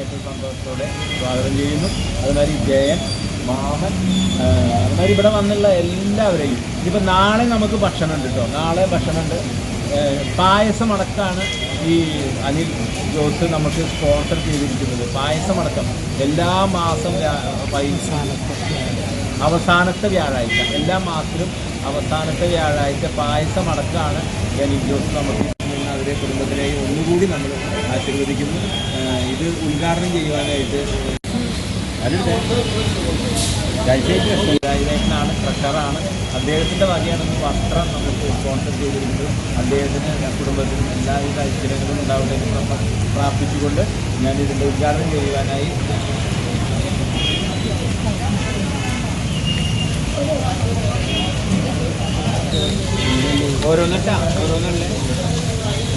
ഏറ്റവും സന്തോഷത്തോടെ സ്വാഗതം ചെയ്യുന്നു. അതുമാതിരി ജയൻ മാമൻ അതുമാതിരി ഇവിടെ വന്നുള്ള എല്ലാവരെയും. ഇനിയിപ്പോൾ നാളെ നമുക്ക് ഭക്ഷണമുണ്ട് കേട്ടോ നാളെ ഭക്ഷണമുണ്ട് പായസമടക്കാണ് ഈ അനിൽ ജോസ് നമുക്ക് സ്പോൺസർ ചെയ്തിരിക്കുന്നത്. പായസമടക്കം എല്ലാ മാസം അവസാനത്തെ വ്യാഴാഴ്ച. എല്ലാ മാസത്തിലും അവസാനത്തെ വ്യാഴാഴ്ച പായസമടക്കമാണ് അനിൽ ജോസ് നമുക്ക് അവരെ കുടുംബത്തിനെയും ഒന്നുകൂടി നമ്മൾ ആശീർവദിക്കുന്നു. ഇത് ഉദ്ഘാടനം ചെയ്യുവാനായിട്ട് രാജേഷനാണ് ട്രഷറാണ്. അദ്ദേഹത്തിന്റെ വകയാണെന്ന് വസ്ത്രം നമുക്ക് സ്പോൺസർ ചെയ്തിരിക്കുന്നത് അദ്ദേഹത്തിന് കുടുംബത്തിനും എല്ലാവിധ ഐശ്വര്യങ്ങളും ഉണ്ടാവട്ടെ പ്രാർത്ഥിച്ചുകൊണ്ട് ഞാൻ ഇതിന്റെ ഉദ്ഘാടനം ചെയ്യുവാനായി ഓരോന്നിട്ടാ? ഓരോന്നല്ലേ?